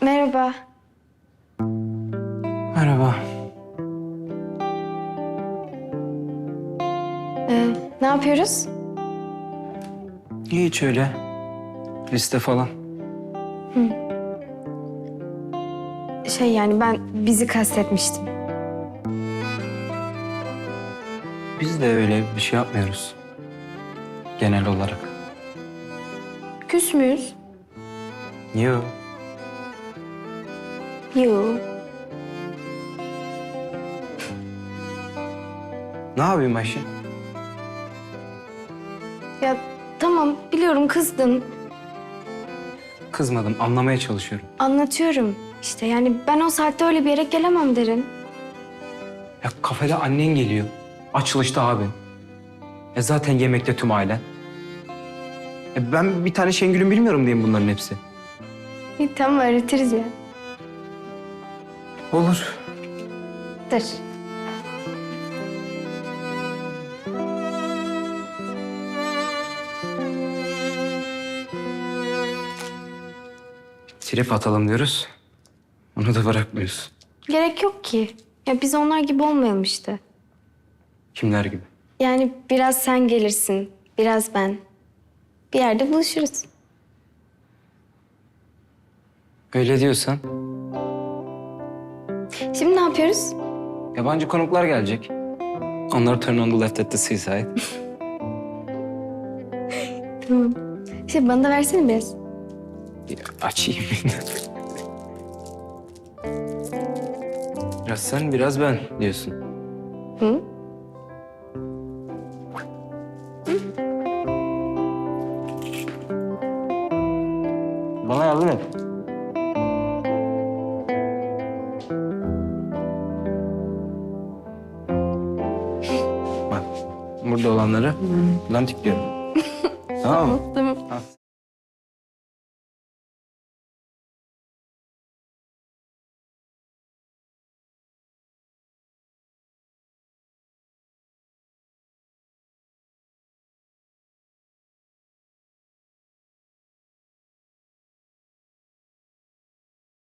Merhaba. Merhaba. Ee, ne yapıyoruz? Hiç öyle. Liste falan. Şey yani ben bizi kastetmiştim. Biz de öyle bir şey yapmıyoruz. Genel olarak. Küs müyüz? Yok. Yok. Ne yapayım Ayşe? Ya tamam biliyorum kızdın. Kızmadım, anlamaya çalışıyorum. Anlatıyorum. İşte yani ben o saatte öyle bir yere gelemem derin. Ya kafede annen geliyor. Açılışta abin. E zaten yemekte tüm ailen. E ben bir tane Şengül'ün bilmiyorum diyeyim bunların hepsi. İyi tamam öğretiriz ya. Olur. Dur. Trip atalım diyoruz. Onu da bırakmıyoruz. Gerek yok ki. Ya biz onlar gibi olmayalım işte. Kimler gibi. Yani biraz sen gelirsin, biraz ben. Bir yerde buluşuruz. Öyle diyorsan. Şimdi ne yapıyoruz? Yabancı konuklar gelecek. Onları turn on the left at the seaside. Tamam. Şey bana da versene biraz. Ya, Açayım. biraz sen, biraz ben diyorsun. Hı? Bana yardım et. Bak, burada olanları buradan tıklıyorum. tamam mı? Tamam.